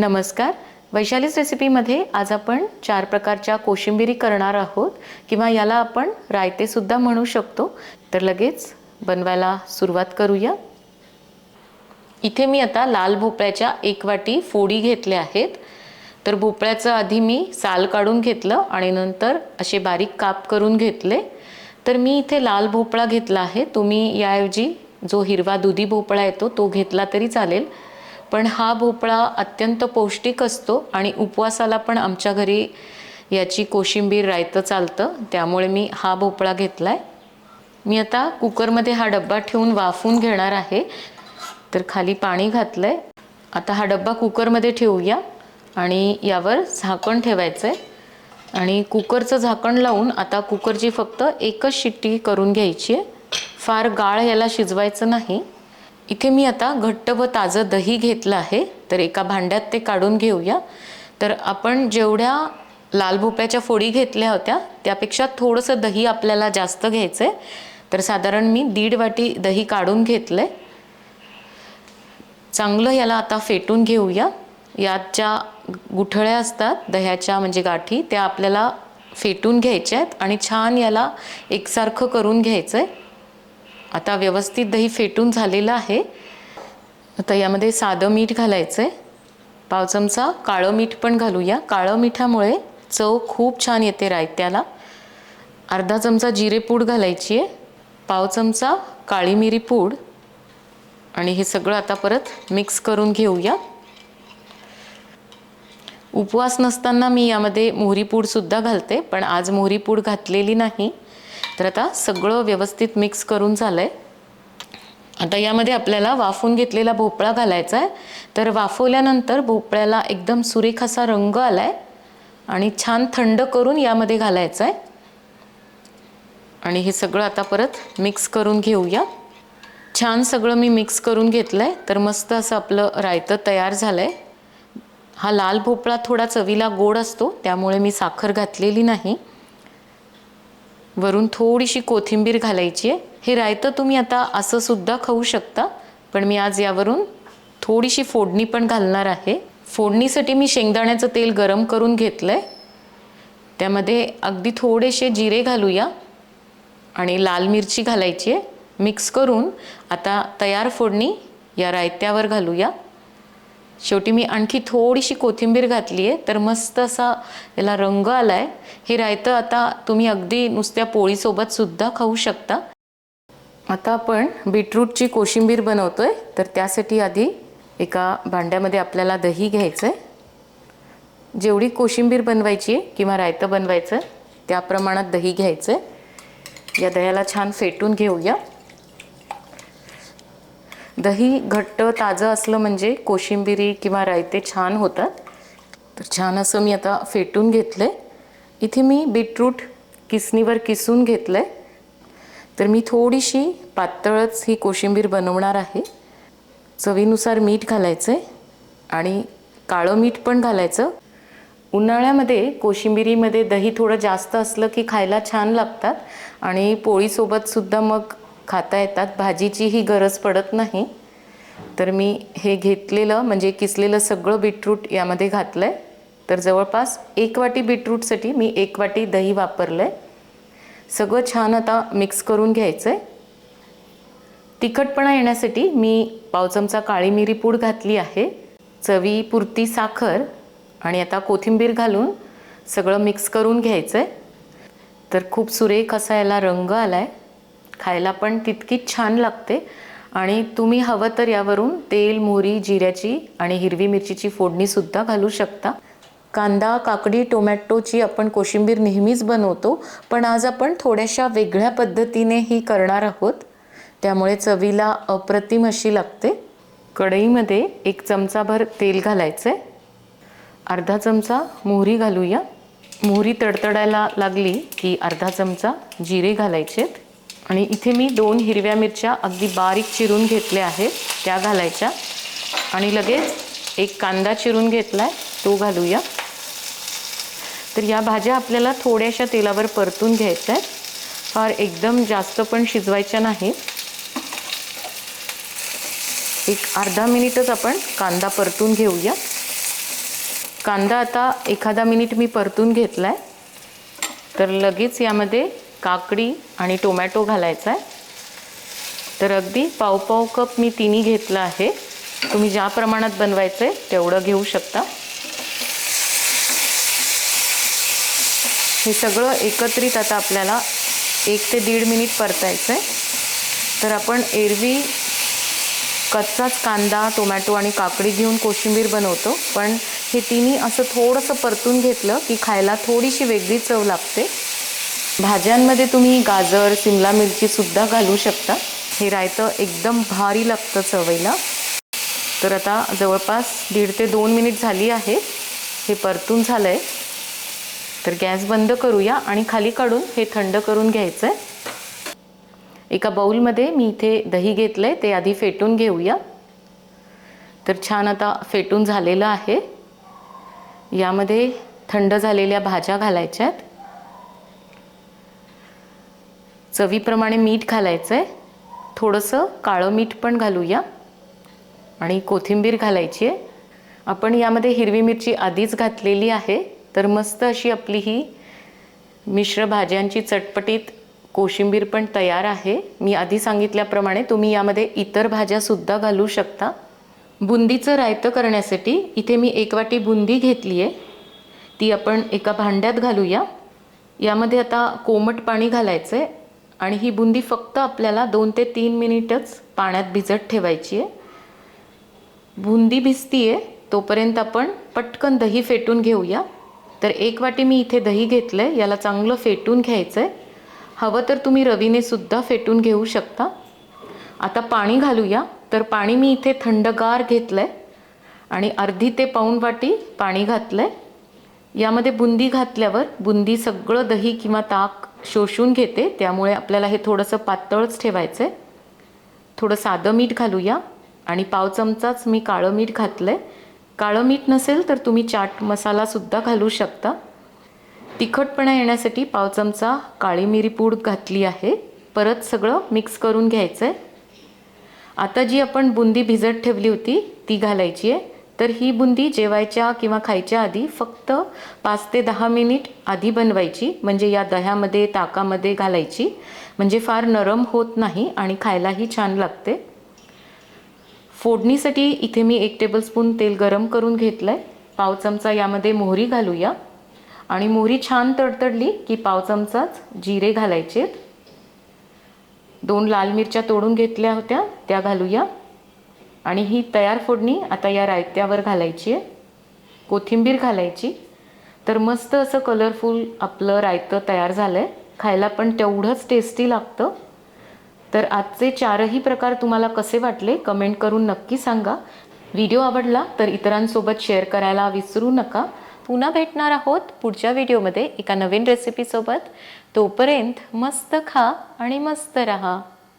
नमस्कार. वैशालीच रेसिपीमध्ये आज आपण चार प्रकारच्या कोशिंबिरी करणार आहोत किंवा याला आपण रायतेसुद्धा म्हणू शकतो. तर लगेच बनवायला सुरुवात करूया. इथे मी आता लाल भोपळ्याच्या एक वाटी फोडी घेतल्या आहेत. तर भोपळ्याचं आधी मी साल काढून घेतलं आणि नंतर असे बारीक काप करून घेतले. तर मी इथे लाल भोपळा घेतला आहे. तुम्ही याऐवजी जो हिरवा दुधी भोपळा येतो तो घेतला तरी चालेल. पण हा भोपळा अत्यंत पौष्टिक असतो आणि उपवासाला पण आमच्या घरी याची कोशिंबीर रायतं चालतं. त्यामुळे मी हा भोपळा घेतला आहे मी आता कुकरमध्ये हा डब्बा ठेवून वाफवून घेणार आहे. तर खाली पाणी घातलं आहे आता हा डब्बा कुकरमध्ये ठेवूया आणि यावर झाकण ठेवायचं आहे आणि कुकरचं झाकण लावून आता कुकरची फक्त एकच शिट्टी करून घ्यायची आहे. फार गाळ याला शिजवायचं नाही. इथे मी आता घट्ट व ताजं दही घेतलं आहे. तर एका भांड्यात ते काढून घेऊया. तर आपण जेवढ्या लाल भोपळ्याच्या फोडी घेतल्या होत्या त्यापेक्षा थोडंसं दही आपल्याला जास्त घ्यायचं आहे तर साधारण मी दीड वाटी दही काढून घेतलं आहे चांगलं याला आता फेटून घेऊया. यात ज्या गुठळ्या असतात दह्याच्या म्हणजे गाठी त्या आपल्याला फेटून घ्यायच्या आहेत आणि छान याला एकसारखं करून घ्यायचं आहे आता व्यवस्थित दही फेटून झालेलं आहे. आता यामध्ये साधं मीठ घालायचं आहे पाव चमचा काळं मीठ पण घालूया. काळं मिठामुळे चव खूप छान येते रायत्याला. अर्धा चमचा जिरेपूड घालायची आहे पाव चमचा काळी मिरी पूड. आणि हे सगळं आता परत मिक्स करून घेऊया. उपवास नसताना मी यामध्ये मोहरी पूडसुद्धा घालते पण आज मोहरी पूड घातलेली नाही. तर आता सगळं व्यवस्थित मिक्स करून झालं आहे आता यामध्ये आपल्याला वाफवून घेतलेला भोपळा घालायचा आहे तर वाफवल्यानंतर भोपळ्याला एकदम सुरेख असा रंग आला आहे आणि छान थंड करून यामध्ये घालायचं आहे आणि हे सगळं आता परत मिक्स करून घेऊया. छान सगळं मी मिक्स करून घेतलं आहे तर मस्त असं आपलं रायतं तयार झालं आहे हा लाल भोपळा थोडा चवीला गोड असतो त्यामुळे मी साखर घातलेली नाही. वरून थोडीशी कोथिंबीर घालायची आहे. हे रायतं तुम्ही आता असं सुद्धा खाऊ शकता पण मी आज यावरून थोडीशी फोडणी पण घालणार आहे. फोडणीसाठी मी शेंगदाण्याचं तेल गरम करून घेतलं आहे त्यामध्ये अगदी थोडेसे जिरे घालूया आणि लाल मिरची घालायची आहे. मिक्स करून आता तयार फोडणी या रायत्यावर घालूया. शेवटी मी आणखी थोडीशी कोथिंबीर घातली आहे तर मस्त असा याला रंग आला आहे हे रायतं आता तुम्ही अगदी नुसत्या पोळीसोबत सुद्धा खाऊ शकता. आता आपण बीटरूटची कोशिंबीर बनवतो आहे तर त्यासाठी आधी एका भांड्यामध्ये आपल्याला दही घ्यायचं आहे जेवढी कोशिंबीर बनवायची आहे किंवा रायतं बनवायचं त्या प्रमाणात दही घ्यायचं आहे या दह्याला छान फेटून घेऊया. दही घट्ट ताजं असलं म्हणजे कोशिंबिरी किंवा रायते छान होतात. तर छान असं मी आता फेटून घेतलं आहे इथे मी बीटरूट किसणीवर किसून घेतलं आहे तर मी थोडीशी पातळच ही कोशिंबीर बनवणार आहे. चवीनुसार मीठ घालायचं आहे आणि काळं मीठ पण घालायचं. उन्हाळ्यामध्ये कोशिंबिरीमध्ये दही थोडं जास्त असलं की खायला छान लागतात आणि पोळीसोबतसुद्धा मग खाता येतात. भाजीचीही गरज पडत नाही. तर मी हे घेतलेलं म्हणजे किसलेलं सगळं बीटरूट यामध्ये घातलं आहे तर जवळपास एक वाटी बीटरूटसाठी मी एक वाटी दही वापरलं आहे सगळं छान आता मिक्स करून घ्यायचं आहे तिखटपणा येण्यासाठी मी पाव चमचा काळी मिरी पूड घातली आहे. चवीपुरती साखर आणि आता कोथिंबीर घालून सगळं मिक्स करून घ्यायचं आहे तर खूप सुरेख असा याला रंग आला आहे खायला पण तितकीच छान लागते. आणि तुम्ही हवं तर यावरून तेल मोहरी जिऱ्याची आणि हिरवी मिरचीची फोडणीसुद्धा घालू शकता. कांदा काकडी टोमॅटोची आपण कोशिंबीर नेहमीच बनवतो पण आज आपण थोड्याशा वेगळ्या पद्धतीने ही करणार आहोत. त्यामुळे चवीला अप्रतिम अशी लागते. कढईमध्ये एक चमचाभर तेल घालायचं आहे अर्धा चमचा मोहरी घालूया. मोहरी तडतडायला लागली की अर्धा चमचा जिरे घालायचे आहेत आणि इथे मी दोन हिरव्या मिरच्या अगदी बारीक चिरून घेतल्या आहेत. त्या घालायच्या. आणि लगेच एक कांदा चिरून घेतला आहे तो घालूया. तर या भाज्या आपल्याला थोड्याशा तेलावर परतून घ्यायच्या आहेत फार एकदम जास्त पण शिजवायच्या नाहीत. एक अर्धा मिनिटच आपण कांदा परतून घेऊया. कांदा आता एखादा मिनिट मी परतून घेतला आहे तर लगेच यामध्ये काकडी आणि टोमॅटो घालायचा आहे. तर अगदी पाव पाव कप मी तिन्ही घेतलं आहे. तुम्ही ज्या प्रमाणात बनवायचं आहे तेवढं घेऊ शकता. हे सगळं एकत्रित आता आपल्याला एक ते दीड मिनिट परतायचं आहे. तर आपण एरवी कच्चाच कांदा टोमॅटो आणि काकडी घेऊन कोशिंबीर बनवतो. पण हे तिन्ही असं थोडंसं परतून घेतलं की खायला थोडीशी वेगळी चव लागते. भाज्यांमध्ये तुम्ही गाजर सिमला मिरचीसुद्धा घालू शकता. हे रायतं एकदम भारी लागतं चवईला तर आता जवळपास दीड ते दोन मिनिट झाली आहे. हे परतून झालं आहे तर गॅस बंद करूया आणि खाली काढून हे थंड करून घ्यायचं आहे एका बाऊलमध्ये मी इथे दही घेतलं आहे ते आधी फेटून घेऊया. तर छान आता फेटून झालेलं आहे. यामध्ये थंड झालेल्या भाज्या घालायच्या आहेत चवीप्रमाणे मीठ घालायचं आहे थोडंसं काळं मीठ पण घालूया. आणि कोथिंबीर घालायची आहे. आपण यामध्ये हिरवी मिरची आधीच घातलेली आहे. तर मस्त अशी आपली ही मिश्र भाज्यांची चटपटीत कोशिंबीर पण तयार आहे. मी आधी सांगितल्याप्रमाणे तुम्ही यामध्ये इतर भाज्यासुद्धा घालू शकता. बुंदीचं रायतं करण्यासाठी इथे मी एक वाटी बुंदी घेतली आहे. ती आपण एका भांड्यात घालूया. यामध्ये आता कोमट पाणी घालायचं आहे आणि ही बुंदी फक्त आपल्याला दोन ते तीन मिनिटच पाण्यात भिजत ठेवायची आहे. बुंदी भिजती आहे तोपर्यंत आपण पटकन दही फेटून घेऊया. तर एक वाटी मी इथे दही घेतलं आहे याला चांगलं फेटून घ्यायचं आहे हवं तर तुम्ही रवीने सुद्धा फेटून घेऊ शकता. आता पाणी घालूया. तर पाणी मी इथे थंडगार घेतलं आहे आणि अर्धी ते पाऊण वाटी पाणी घातलं आहे यामध्ये बुंदी घातल्यावर बुंदी सगळं दही किंवा ताक शोषून घेते. त्यामुळे आपल्याला हे थोडंसं पातळच ठेवायचं आहे थोडं साधं मीठ घालूया. आणि पाव चमचाच मी काळं मीठ घातलं आहे काळं मीठ नसेल तर तुम्ही चाट मसालासुद्धा घालू शकता. तिखटपणा येण्यासाठी पाव चमचा काळी मिरी पूड घातली आहे. परत सगळं मिक्स करून घ्यायचं आहे आता जी आपण बुंदी भिजत ठेवली होती ती घालायची आहे. तर ही बुंदी जेवायच्या किंवा खायच्या आधी फक्त पाच ते दहा मिनिट आधी बनवायची म्हणजे या दह्यामध्ये ताकामध्ये घालायची. म्हणजे फार नरम होत नाही आणि खायलाही छान लागते. फोडणीसाठी इथे मी एक टेबलस्पून तेल गरम करून घेतलं आहे पाव चमचा यामध्ये मोहरी घालूया. आणि मोहरी छान तडतडली की पाव चमचाच जिरे घालायचे दोन लाल मिरच्या तोडून घेतल्या होत्या त्या घालूया. आणि ही तयार फोडणी आता या रायत्यावर घालायची आहे. कोथिंबीर घालायची. तर मस्त असं कलरफुल आपलं रायतं तयार झालं आहे खायला पण तेवढंच टेस्टी लागतं. तर आजचे चारही प्रकार तुम्हाला कसे वाटले कमेंट करून नक्की सांगा. व्हिडिओ आवडला तर इतरांसोबत शेअर करायला विसरू नका. पुन्हा भेटणार आहोत पुढच्या व्हिडिओमध्ये एका नवीन रेसिपीसोबत तोपर्यंत मस्त खा आणि मस्त रहा.